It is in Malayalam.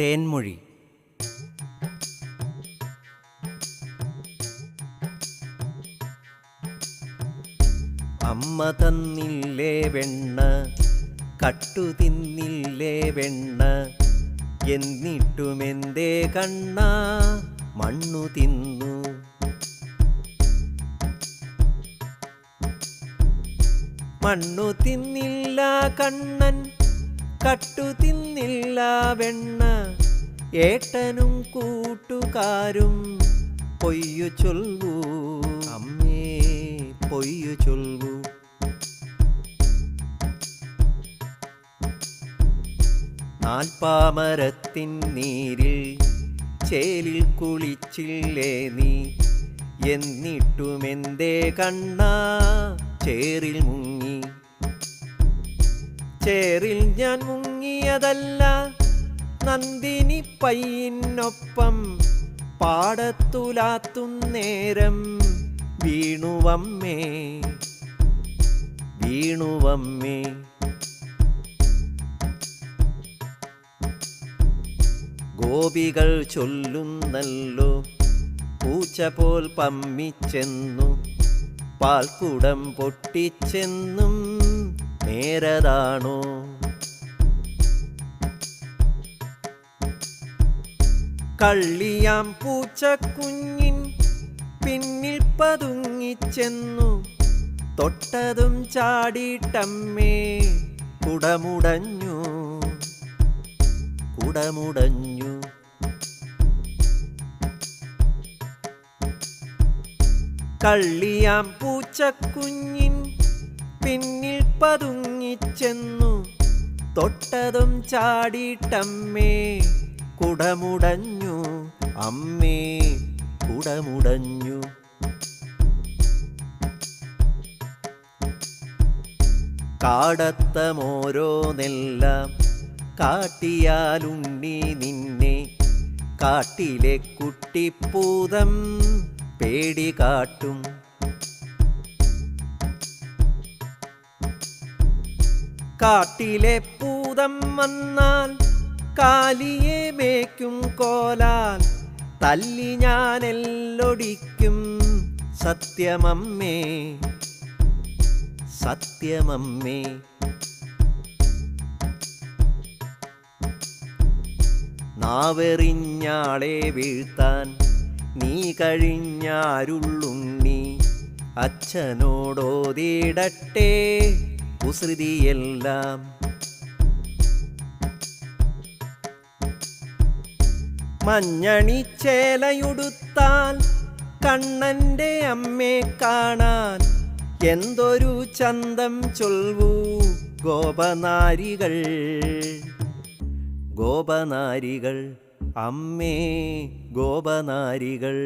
തേൻമൊഴി. അമ്മ തന്നില്ലേ വെണ്ണ കട്ടു തിന്നില്ലേ വെണ്ണ എന്നിട്ടുമെന്തേ കണ്ണ മണ്ണു തിന്നു. മണ്ണു തിന്നില്ല കണ്ണൻ കട്ടു തിന്നില്ല വെണ്ണ. ഏട്ടനും കൂട്ടുകാരും പൊയ്യു ചൊല്ലു അമ്മേ പൊയ്യു ചൊല്ലു നാൽപ്പാമരത്തിൻ നീരിൽ ചേലിൽ കുളിച്ചില്ലേ നീ? എന്നിട്ടുമെന്തേ കണ്ണ ചേറിൽ മുങ്ങി? ചേറിൽ ഞാൻ മുങ്ങിയതല്ല നന്ദിനി പയ്യനൊപ്പം പാടത്തുലാത്തുന്നേരം വീണുവമ്മേ വീണുവമ്മേ. ഗോപികൾ ചൊല്ലുന്നല്ലോ പൂച്ച പോൽ പമ്മിച്ചെന്നു പാൽക്കുടം പൊട്ടിച്ചെന്നും നേരതാണോ? കള്ളിയാം പൂച്ചക്കുഞ്ഞിൻ പിന്നിൽ പതുങ്ങിച്ചെന്നു. തൊട്ടതും ചാടിയിട്ടമ്മേ കുടമുടഞ്ഞു കുടമുടഞ്ഞു. കള്ളിയാം പൂച്ചക്കുഞ്ഞിൻ പിന്നിൽ പതുങ്ങിച്ചെന്നു. തൊട്ടതും ചാടിയിട്ടമ്മേ കുടമുടഞ്ഞു. അമ്മേ കുടമുടഞ്ഞു. കാടത്തമോരോന്നെല്ലാം കാട്ടിയാലുണ്ണി നിന്നെ. കാട്ടിലെ കുട്ടിപ്പൂതം പേടി കാട്ടും. കാട്ടിലെ പൂതം വന്നാൽ കാലിയെ മേയ്ക്കും കോലാൽ. തല്ലി ഞാനെല്ലൊടിക്കും സത്യമമ്മേ സത്യമമ്മേ. നാവെറിഞ്ഞാളെ വീഴ്ത്താൻ നീ കഴിഞ്ഞാരുള്ളുണ്ണി. അച്ഛനോടോതിടട്ടെ കുസൃതിയെല്ലാം മഞ്ഞണിച്ചേലയുടുത്താൽ കണ്ണന്റെ അമ്മയെ കാണാൻ എന്തൊരു ചന്തം ചൊൽവൂ ഗോപനാരികൾ. ഗോപനാരികൾ അമ്മേ ഗോപനാരികൾ.